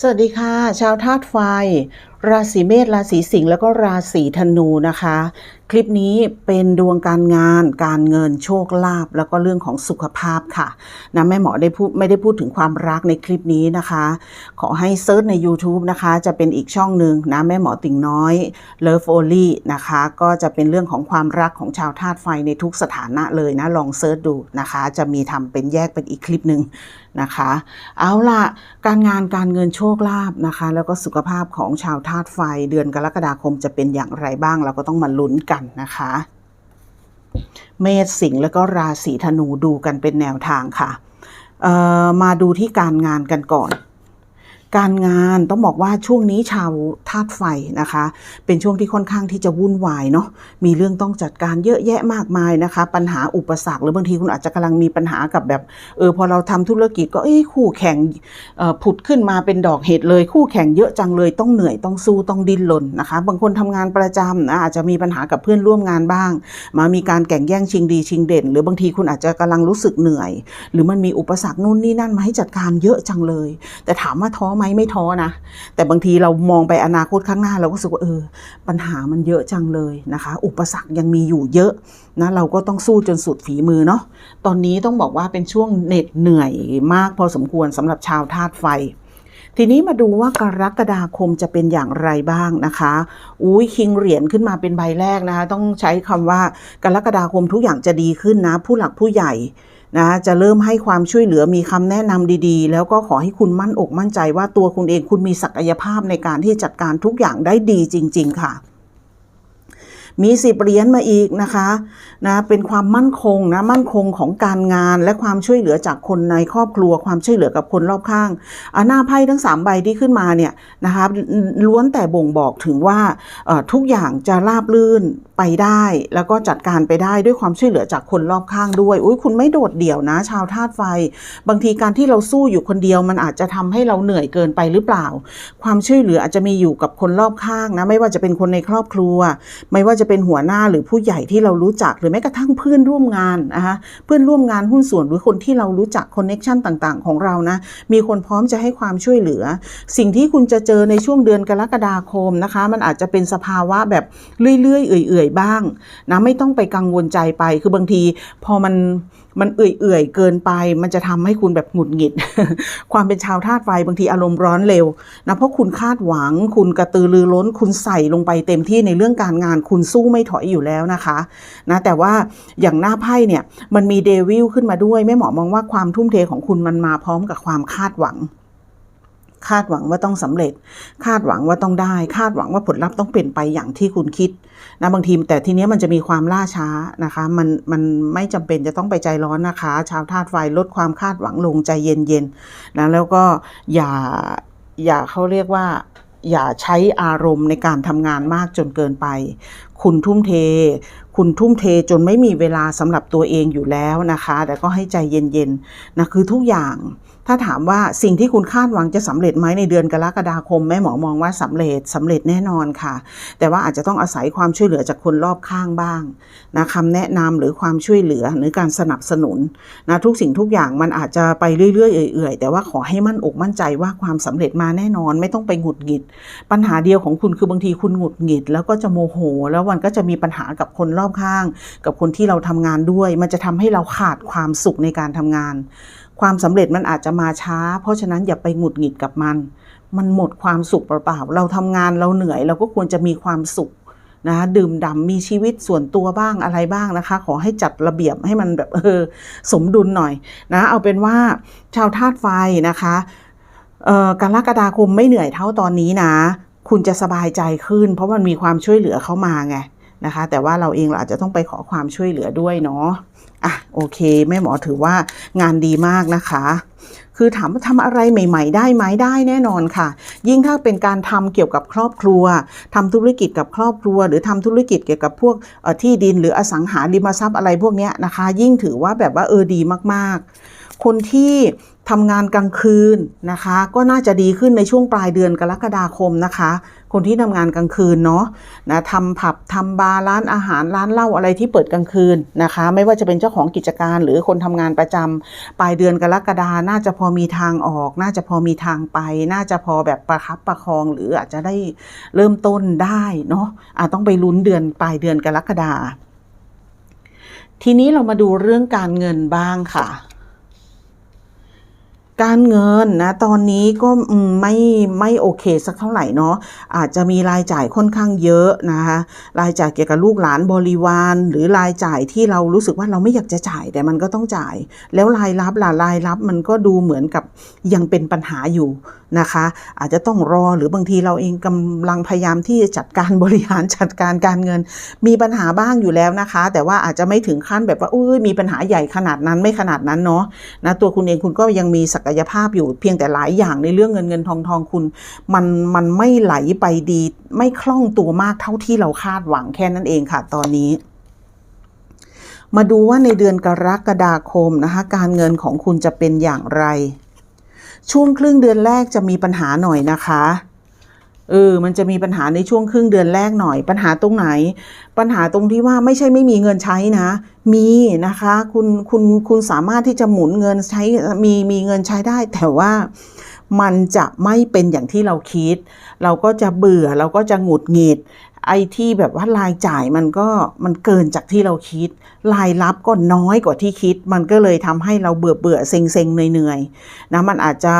สวัสดีค่ะ ชาวธาตุไฟ ราศีเมษราศีสิงห์แล้วก็ราศีธนูนะคะ คลิปนี้เป็นดวงการงาน การเงินโชคลาภแล้วก็เรื่องของสุขภาพค่ะนะแม่หมอได้พูดไม่ได้พูดถึงความรักในคลิปนี้นะคะ ขอให้เซิร์ชใน YouTube นะคะ จะเป็นอีกช่องหนึ่งนะแม่หมอติ่งน้อย Love Only นะคะ ก็จะเป็นเรื่องของความรักของชาวธาตุไฟในทุกสถานะเลยนะลองเซิร์ชดูนะคะ จะมีทำเป็นแยกเป็นอีกคลิปหนึ่งนะคะ เอาล่ะการงานการเงินโชคลาภนะคะ แล้วก็สุขภาพของชาวธาตุไฟเดือนกรกฎาคมจะเป็นอย่างไรบ้าง เราก็ต้องมาลุ้นกันนะคะ เมษสิงห์แล้วก็ราศีธนูดูกันเป็นแนวทางค่ะมาดูที่การงานกันก่อน การงานต้องบอกว่าช่วงนี้ชาวธาตุไฟนะคะ เป็นช่วงที่ค่อนข้างที่จะวุ่นวายเนาะมีเรื่องต้องจัดการเยอะแยะมากมายนะคะ ปัญหาอุปสรรคหรือบางทีคุณอาจจะกำลังมีปัญหากับแบบเออพอเราทำธุรกิจก็เอ้คู่แข่งผุดขึ้นมาเป็นดอกเห็ดเลย คู่แข่งเยอะจังเลยต้องเหนื่อยต้องสู้ต้องดิ้นรนนะคะ บางคนทำงานประจำนะอาจจะมีปัญหากับเพื่อนร่วมงานบ้าง มามีการแข่งแย่งชิงดีชิงเด่น หรือบางทีคุณอาจจะกำลังรู้สึกเหนื่อย หรือมันมีอุปสรรคนู่นนี่นั่นมาให้จัดการเยอะจังเลย แต่ถามว่าท้อไหมไม่ท้อนะ แต่บางทีเรามองไปอนาคตข้างหน้าเราก็รู้สึกว่าเออ ปัญหามันเยอะจังเลยนะคะ อุปสรรคยังมีอยู่เยอะนะเราก็ต้องสู้จนสุดฝีมือเนาะตอนนี้ต้องบอกว่าเป็นช่วงเหน็ดเหนื่อยมากพอสมควรสำหรับชาวธาตุไฟทีนี้มาดูว่ากรกฎาคมจะเป็นอย่างไรบ้างนะคะ อุ้ยคิงเหรียญขึ้นมาเป็นใบแรกนะคะ ต้องใช้คำว่ากรกฎาคมทุกอย่างจะดีขึ้นนะ ผู้หลักผู้ใหญ่ นะจะเริ่มให้ความช่วยเหลือมีคำแนะนำดีๆ แล้วก็ขอให้คุณมั่นอกมั่นใจว่าตัวคุณเองคุณมีศักยภาพในการที่จัดการทุกอย่างได้ดีจริง ๆ ค่ะ มีสิบเหรียญมาอีกนะคะนะเป็นความมั่นคงนะมั่นคงของการงานและความช่วยเหลือจากคนในครอบครัว ความช่วยเหลือกับคนรอบข้างอาหน้าไพ่ทั้งสามใบที่ขึ้นมาเนี่ยนะคะล้วนแต่บ่งบอกถึงว่าทุกอย่างจะราบรื่นไปได้ แล้วก็จัดการไปได้ด้วยความช่วยเหลือจากคนรอบข้างด้วยอุ้ยคุณไม่โดดเดี่ยวนะ ชาวธาตุไฟ บางทีการที่เราสู้อยู่คนเดียวมันอาจจะทำให้เราเหนื่อยเกินไปหรือเปล่า ความช่วยเหลืออาจจะมีอยู่กับคนรอบข้างนะไม่ว่าจะเป็นคนในครอบครัว ไม่ว่าจะจะเป็นหัวหน้าหรือผู้ใหญ่ที่เรารู้จักหรือแม้กระทั่งเพื่อนร่วมงานนะคะเพื่อนร่วมงานหุ้นส่วนหรือคนที่เรารู้จักคอนเน็ชันต่างๆ ของเรานะ มีคนพร้อมจะให้ความช่วยเหลือ สิ่งที่คุณจะเจอในช่วงเดือนกรกฎาคมนะคะ มันอาจจะเป็นสภาวะแบบเรื่อยๆเอื่อยๆบ้างนะไม่ต้องไปกังวลใจไปคือบางทีพอมันมันเอื่อยๆเกินไป มันจะทำให้คุณแบบหงุดหงิด ความเป็นชาวธาตุไฟบางทีอารมณ์ร้อนเร็วนะเพราะคุณคาดหวัง คุณกระตือรือร้น คุณใส่ลงไปเต็มที่ในเรื่องการงานคุณสู้ไม่ถอยอยู่แล้วนะคะนะแต่ว่าอย่างหน้าไพ่เนี่ยมันมีเดวิลขึ้นมาด้วยแม่หมอมองว่าความทุ่มเทของคุณมันมาพร้อมกับความคาดหวังคาดหวังว่าต้องสำเร็จ คาดหวังว่าต้องได้ คาดหวังว่าผลลัพธ์ต้องเปลี่ยนไปอย่างที่คุณคิดนะบางทีแต่ทีนี้มันจะมีความล่าช้านะคะ มันมันไม่จำเป็นจะต้องไปใจร้อนนะคะ ชาวธาตุไฟลดความคาดหวังลงใจเย็นๆนะแล้วก็อย่าอย่าเขาเรียกว่า อย่าใช้อารมณ์ในการทำงานมากจนเกินไป คุณทุ่มเท คุณทุ่มเทจนไม่มีเวลาสำหรับตัวเองอยู่แล้วนะคะ แต่ก็ให้ใจเย็นๆนะคือทุกอย่าง ถ้าถามว่าสิ่งที่คุณคาดหวังจะสำเร็จไหมในเดือนกรกฎาคมแม่หมอมองว่าสำเร็จสำเร็จแน่นอนค่ะ แต่ว่าอาจจะต้องอาศัยความช่วยเหลือจากคนรอบข้างบ้างนะคำแนะนำหรือความช่วยเหลือหรือการสนับสนุนนะทุกสิ่งทุกอย่างมันอาจจะไปเรื่อยๆเอื่อยๆ แต่ว่าขอให้มั่นอกมั่นใจว่าความสำเร็จมาแน่นอน ไม่ต้องไปหงุดหงิด ปัญหาเดียวของคุณคือบางทีคุณหงุดหงิด แล้วก็จะโมโหแล้วมันก็จะมีปัญหากับคนรอบข้าง กับคนที่เราทำงานด้วย มันจะทำให้เราขาดความสุขในการทำงาน ความสำเร็จมันอาจจะมาช้า เพราะฉะนั้นอย่าไปหงุดหงิดกับมัน มันหมดความสุขเปล่าๆเราทำงานเราเหนื่อย เราก็ควรจะมีความสุขนะดื่มด่ำมีชีวิตส่วนตัวบ้างอะไรบ้างนะคะ ขอให้จัดระเบียบให้มันแบบเออสมดุลหน่อยนะเอาเป็นว่าชาวธาตุไฟนะคะกรกฎาคมไม่เหนื่อยเท่าตอนนี้นะ คุณจะสบายใจขึ้น เพราะมันมีความช่วยเหลือเข้ามาไงนะคะ แต่ว่าเราเองเราอาจจะต้องไปขอความช่วยเหลือด้วยเนาะอะโอเคแม่หมอถือว่างานดีมากนะคะ คือถามว่าทำอะไรใหม่ ๆ ได้ไหมได้แน่นอนค่ะ ยิ่งถ้าเป็นการทำเกี่ยวกับครอบครัวทำธุรกิจกับครอบครัว หรือทำธุรกิจเกี่ยวกับพวกที่ดินหรืออสังหาริมทรัพย์อะไรพวกเนี้ยนะคะ ยิ่งถือว่าแบบว่าเออดีมากๆ คนที่ ทำงานกลางคืนนะคะ ก็น่าจะดีขึ้นในช่วงปลายเดือนกรกฎาคมนะคะ คนที่ทำงานกลางคืนเนาะนะทำผับทำบาร์ร้านอาหารร้านเหล้าอะไรที่เปิดกลางคืนนะคะ ไม่ว่าจะเป็นเจ้าของกิจการหรือคนทำงานประจำปลายเดือนกรกฎาน่าจะพอมีทางออก น่าจะพอมีทางไป น่าจะพอแบบประคับประคอง หรืออาจจะได้เริ่มต้นได้เนาะอาจต้องไปลุ้นเดือนปลายเดือนกรกฎาทีนี้เรามาดูเรื่องการเงินบ้างค่ะ การเงินนะตอนนี้ก็ไม่ไม่โอเคสักเท่าไหร่เนาะอาจจะมีรายจ่ายค่อนข้างเยอะนะคะรายจ่ายเกี่ยวกับลูกหลานบริวาร หรือรายจ่ายที่เรารู้สึกว่าเราไม่อยากจะจ่ายแต่มันก็ต้องจ่าย แล้วรายรับล่ะรายรับมันก็ดูเหมือนกับยังเป็นปัญหาอยู่ นะคะ อาจจะต้องรอหรือบางทีเราเองกำลังพยายามที่จะจัดการบริหารจัดการการเงิน มีปัญหาบ้างอยู่แล้วนะคะ แต่ว่าอาจจะไม่ถึงขั้นแบบว่าอุ้ยมีปัญหาใหญ่ขนาดนั้นไม่ขนาดนั้นเนาะนะตัวคุณเองคุณก็ยังมีศักยภาพอยู่เพียงแต่หลายอย่างในเรื่องเงินเงินทองทองคุณมันมันไม่ไหลไปดี ไม่คล่องตัวมากเท่าที่เราคาดหวังแค่นั้นเองค่ะ ตอนนี้มาดูว่าในเดือนกรกฎาคมนะคะการเงินของคุณจะเป็นอย่างไร ช่วงครึ่งเดือนแรกจะมีปัญหาหน่อยนะคะเออ มันจะมีปัญหาในช่วงครึ่งเดือนแรกหน่อย ปัญหาตรงไหน ปัญหาตรงที่ว่าไม่ใช่ไม่มีเงินใช้นะ มีนะคะ คุณ คุณ คุณสามารถที่จะหมุนเงินใช้ มี มีเงินใช้ได้ แต่ว่ามันจะไม่เป็นอย่างที่เราคิด เราก็จะเบื่อ เราก็จะหงุดหงิด ไอ้ที่แบบว่ารายจ่ายมันก็มันเกินจากที่เราคิด รายรับก็น้อยกว่าที่คิด มันก็เลยทำให้เราเบื่อเบื่อเซ็งเซ็งเหนื่อยๆนะมันอาจจะ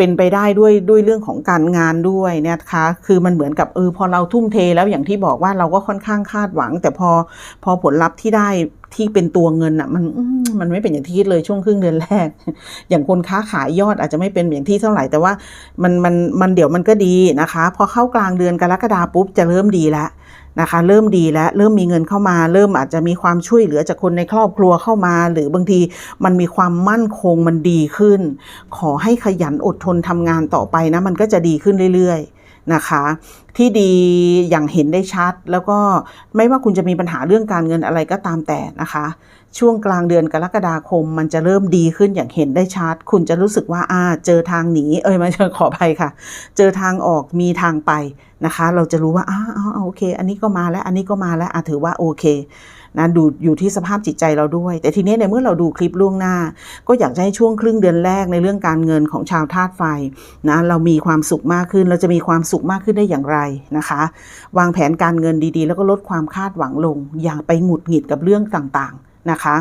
เป็นไปได้ด้วยด้วยเรื่องของการงานด้วยนะคะ คือมันเหมือนกับเออพอเราทุ่มเทแล้วอย่างที่บอกว่าเราก็ค่อนข้างคาดหวัง แต่พอพอผลลัพธ์ที่ได้ที่เป็นตัวเงินอะมันมมันไม่เป็นอย่างที่คิดเลยช่วงครึ่งเดือนแรก อย่างคนค้าขายยอดอาจจะไม่เป็นอย่างที่เท่าไหร่แต่ว่ามันมันมันเดี๋ยวมันก็ดีนะคะ พอเข้ากลางเดือนกรกฎาปุ๊บจะเริ่มดีแล้ว นะคะ เริ่มดีแล้วเริ่มมีเงินเข้ามา เริ่มอาจจะมีความช่วยเหลือจากคนในครอบครัวเข้ามา หรือบางทีมันมีความมั่นคงมันดีขึ้น ขอให้ขยันอดทนทำงานต่อไปนะมันก็จะดีขึ้นเรื่อยๆนะคะที่ดีอย่างเห็นได้ชัด แล้วก็ไม่ว่าคุณจะมีปัญหาเรื่องการเงินอะไรก็ตามแต่นะคะ ช่วงกลางเดือนกรกฎาคม มันจะเริ่มดีขึ้นอย่างเห็นได้ชัด คุณจะรู้สึกว่าอ่าเจอทางหนี เอ้ยมาเจอขออภัยค่ะ เจอทางออกมีทางไปนะคะ เราจะรู้ว่าอ้าอ้าโอเค อันนี้ก็มาแล้ว อันนี้ก็มาแล้วถือว่าโอเคนะดูอยู่ที่สภาพจิตใจเราด้วย แต่ทีนี้ในเมื่อเราดูคลิปล่วงหน้า ก็อยากจะให้ช่วงครึ่งเดือนแรกในเรื่องการเงินของชาวธาตุไฟนะเรามีความสุขมากขึ้น เราจะมีความสุขมากขึ้นได้อย่างไรนะคะ วางแผนการเงินดีๆ แล้วก็ลดความคาดหวังลง อย่าไปหงุดหงิดกับเรื่องต่างๆ นะคะ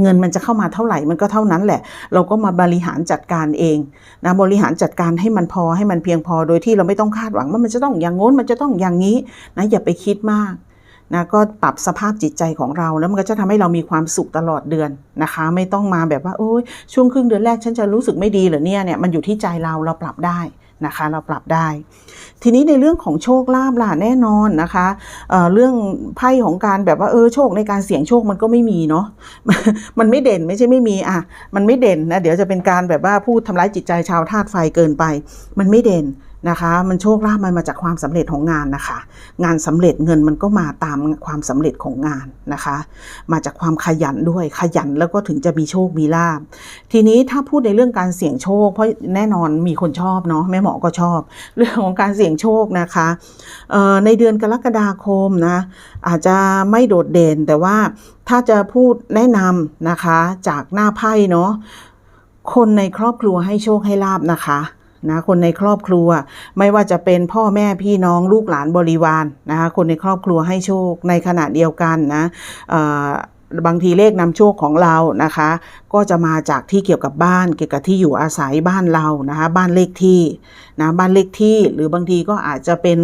เงินมันจะเข้ามาเท่าไหร่มันก็เท่านั้นแหละ เราก็มาบริหารจัดการเองนะบริหารจัดการให้มันพอให้มันเพียงพอโดยที่เราไม่ต้องคาดหวังว่ามันจะต้องอย่างง้นมันจะต้องอย่างนี้นะอย่าไปคิดมากนะก็ปรับสภาพจิตใจของเราแล้วมันก็จะทำให้เรามีความสุขตลอดเดือนนะคะ ไม่ต้องมาแบบว่าโอ้ยช่วงครึ่งเดือนแรกฉันจะรู้สึกไม่ดีเหรอเนี่ยเนี่ยมันอยู่ที่ใจเราเราปรับได้ นะคะ เราปรับได้ ทีนี้ในเรื่องของโชคลาภล่ะแน่นอนนะคะเเรื่องไพ่ของการแบบว่าเออโชคในการเสี่ยงโชคมันก็ไม่มีเนาะมันไม่เด่นไม่ใช่ไม่มีอะมันไม่เด่นนะเดี๋ยวจะเป็นการแบบว่าพูดทำร้ายจิตใจชาวธาตุไฟเกินไป มันไม่เด่น นะคะ มันโชคลาภมันมาจากความสำเร็จของงานนะคะ งานสำเร็จเงินมันก็มาตามความสำเร็จของงานนะคะ มาจากความขยันด้วยขยันแล้วก็ถึงจะมีโชคมีลาภทีนี้ถ้าพูดในเรื่องการเสี่ยงโชค เพราะแน่นอนมีคนชอบเนาะแม่หมอก็ชอบ เรื่องของการเสี่ยงโชคนะคะในเดือนกรกฎาคมนะอาจจะไม่โดดเด่นแต่ว่าถ้าจะพูดแนะนำนะคะจากหน้าไพ่เนาะคนในครอบครัวให้โชคให้ลาบนะคะ นะคนในครอบครัว ไม่ว่าจะเป็นพ่อแม่พี่น้องลูกหลานบริวารนะคะคนในครอบครัวให้โชคในขณะเดียวกันนะบางทีเลขนำโชคของเรานะคะ ก็จะมาจากที่เกี่ยวกับบ้าน เกี่ยวกับที่อยู่อาศัยบ้านเรานะคะ บ้านเลขที่นะบ้านเลขที่หรือบางทีก็อาจจะเป็น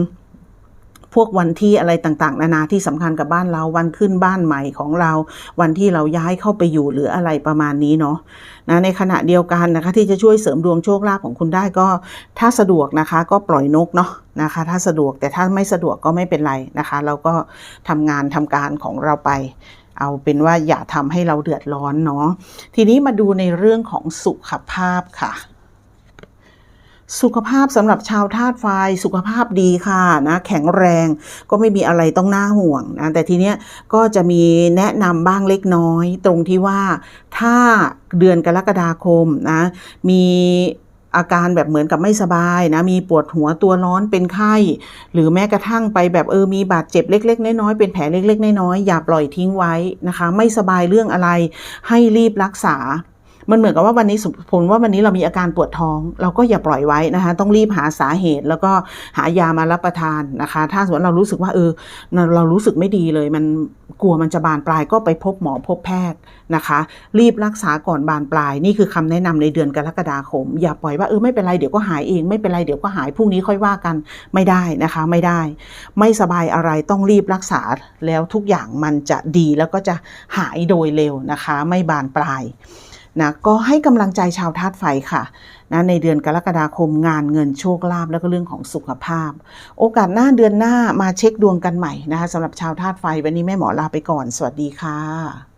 พวกวันที่อะไรต่างๆ นานาที่สำคัญกับบ้านเราวันขึ้นบ้านใหม่ของเรา วันที่เราย้ายเข้าไปอยู่หรืออะไรประมาณนี้เนาะนะในขณะเดียวกันนะคะที่จะช่วยเสริมดวงโชคลาภของคุณได้ก็ ถ้าสะดวกนะคะก็ปล่อยนกเนาะนะคะถ้าสะดวกแต่ถ้าไม่สะดวกก็ไม่เป็นไรนะคะ เราก็ทำงานทำการของเราไปเอาเป็นว่าอย่าทำให้เราเดือดร้อนเนาะทีนี้มาดูในเรื่องของสุขภาพค่ะ สุขภาพสำหรับชาวธาตุไฟสุขภาพดีค่ะนะแข็งแรงก็ไม่มีอะไรต้องน่าห่วงนะแต่ทีเนี้ยก็จะมีแนะนำบ้างเล็กน้อย ตรงที่ว่าถ้าเดือนกรกฎาคมนะมีอาการแบบเหมือนกับไม่สบายนะมีปวดหัวตัวร้อนเป็นไข้ หรือแม้กระทั่งไปแบบเออมีบาดเจ็บเล็ก ๆ น้อยๆเป็นแผลเล็ก ๆ น้อยๆอย่าปล่อยทิ้งไว้นะคะ ไม่สบายเรื่องอะไรให้รีบรักษา มันเหมือนกับว่าวันนี้สมมติว่าวันนี้เรามีอาการปวดท้อง เราก็อย่าปล่อยไว้นะคะ ต้องรีบหาสาเหตุ แล้วก็หายามารับประทานนะคะ ถ้าสมมติเรารู้สึกว่าเออเราเรารู้สึกไม่ดีเลย มันกลัวมันจะบานปลายก็ไปพบหมอพบแพทย์นะคะ รีบรักษาก่อนบานปลาย นี่คือคำแนะนำในเดือนกรกฎาคม อย่าปล่อยว่าเออไม่เป็นไรเดี๋ยวก็หายเองไม่เป็นไรเดี๋ยวก็หายพรุ่งนี้ค่อยว่ากันไม่ได้นะคะไม่ได้ ไม่สบายอะไรต้องรีบรักษาแล้วทุกอย่างมันจะดีแล้วก็จะหายโดยเร็วนะคะ ไม่บานปลาย นะก็ให้กำลังใจชาวธาตุไฟค่ะนะในเดือนกรกฎาคมงานเงินโชคลาภแล้วก็เรื่องของสุขภาพ โอกาสหน้าเดือนหน้ามาเช็คดวงกันใหม่นะคะสำหรับชาวธาตุไฟวันนี้แม่หมอลาไปก่อน สวัสดีค่ะ